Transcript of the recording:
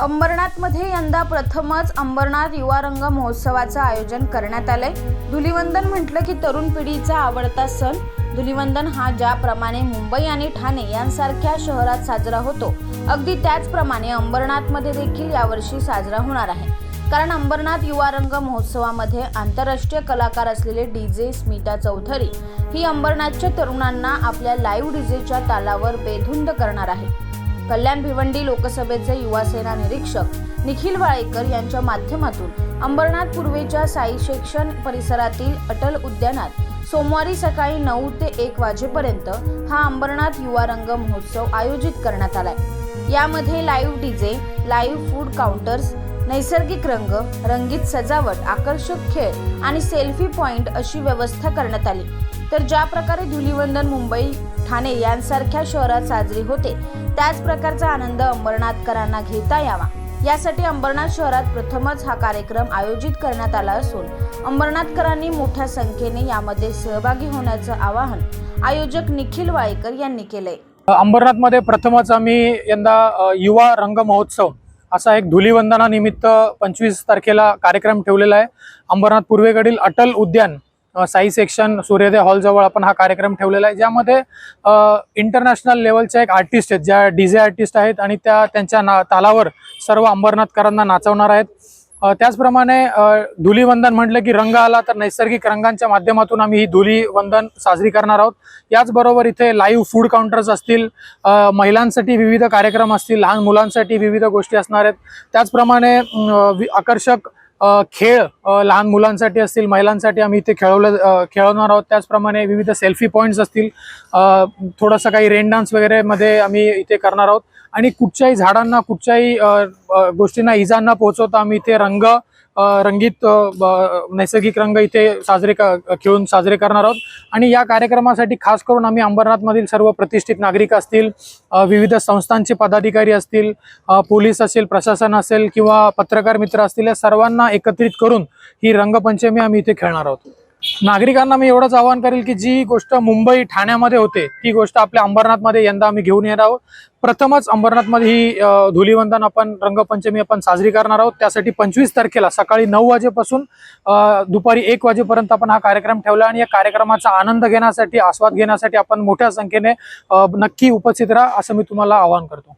अंबरनाथमध्ये यंदा प्रथमच अंबरनाथ युवा रंग महोत्सवाचं आयोजन करण्यात आलंय. धुलिवंदन म्हटलं की तरुण पिढीचा आवडता सण. धुलिवंदन हा ज्याप्रमाणे मुंबई आणि ठाणे यांसारख्या शहरात साजरा होतो. अगदी त्याचप्रमाणे अंबरनाथमध्ये देखील यावर्षी साजरा होणार आहे. कारण अंबरनाथ युवा रंग महोत्सवामध्ये आंतरराष्ट्रीय कलाकार असलेले डी जे स्मिता चौधरी ही अंबरनाथच्या तरुणांना आपल्या लाईव्ह डीजेच्या तालावर बेधुंद करणार आहे. कल्याण भिवंडी लोकसभेचे युवासेना निरीक्षक निखिल वाळेकर यांच्या माध्यमातून अंबरनाथ पूर्वेच्या साई सेक्शन परिसरातील अटल उद्यानात सोमवारी सकाळी नऊ ते एक वाजेपर्यंत हा अंबरनाथ युवा रंग महोत्सव आयोजित करण्यात आलाय. यामध्ये live DJ live food counters नैसर्गिक रंग रंगीत सजावट आकर्षक खेळ आणि सेल्फी पॉइंट अशी व्यवस्था करण्यात आली. तर ज्या प्रकारे धुलीवंदन मुंबई ठाणे यांसारख्या शहरात साजरी होते त्याच प्रकारचा आनंद अंबरनाथकरांना घेता यावा. यासाठी अंबरनाथ शहरात प्रथमच हा कार्यक्रम आयोजित करण्यात आला असून अंबरनाथकरांनी मोठ्या संख्येने यामध्ये सहभागी होण्याचं आवाहन आयोजक निखिल वाळेकर यांनी केलंय. अंबरनाथमध्ये प्रथमच आम्ही यंदा युवा रंग महोत्सव असा एक धुलीवंदनानिमित्त पंचवीस तारखेला कार्यक्रम ठेवलेला आहे. अंबरनाथ पूर्वेकडील अटल उद्यान साई सेक्शन सूर्योदय हॉलजवळ आपण हा कार्यक्रम ठेवलेला आहे ज्यामध्ये इंटरनॅशनल लेवलच्या एक आर्टिस्ट आहेत ज्या डी जे आर्टिस्ट आहेत आणि त्या त्यांच्या ना तालावर सर्व अंबरनाथकरांना नाचवणार आहेत. त्याचप्रमाणे धुलीवंदन म्हटलं की रंग आला तर नैसर्गिक रंगांच्या माध्यमातून आम्ही ही धुलीवंदन साजरी करणार आहोत. याचबरोबर इथे लाईव्ह फूड काउंटर्स असतील महिलांसाठी विविध कार्यक्रम असतील लहान मुलांसाठी विविध गोष्टी असणार आहेत. त्याचप्रमाणे वि- आकर्षक खेळ लहान मुलांसाठी असतील महिलांसाठी आम्ही इथे खेळवलं खेळवणार आहोत. त्याचप्रमाणे विविध सेल्फी पॉईंट्स असतील. थोडंसं काही रेन डान्स वगैरे मध्ये आम्ही इथे करणार आहोत. आणि कुठच्याही झाडांना कुठच्याही गोष्टींना इजांना पोहोचवता आम्ही इथे रंग रंगीत ब- नैसर्गिक रंग इथे साजरे क- खेळून साजरे करणार आहोत. आणि या कार्यक्रमासाठी खास करून आम्ही अंबरनाथमधील सर्व प्रतिष्ठित नागरिक असतील विविध संस्थांचे पदाधिकारी असतील पोलीस असेल प्रशासन असेल किंवा पत्रकार मित्र असतील या सर्वांना एकत्रित करून ही रंगपंचमी आम्ही इथे खेळणार आहोत. नागरिकांना मी एवढंच आवाहन करेल की जी गोष्ट मुंबई ठाण्यामध्ये होते ती गोष्ट आपल्या अंबरनाथमध्ये यंदा आम्ही घेऊन येणार आहोत. प्रथमच अंबरनाथमध्ये ही धुलीवंदन आपण रंगपंचमी आपण साजरी करणार आहोत. त्यासाठी पंचवीस तारखेला सकाळी नऊ वाजेपासून दुपारी एक वाजेपर्यंत आपण हा कार्यक्रम ठेवला आणि या कार्यक्रमाचा आनंद घेण्यासाठी आस्वाद घेण्यासाठी आपण मोठ्या संख्येने नक्की उपस्थित राहा असं मी तुम्हाला आवाहन करतो.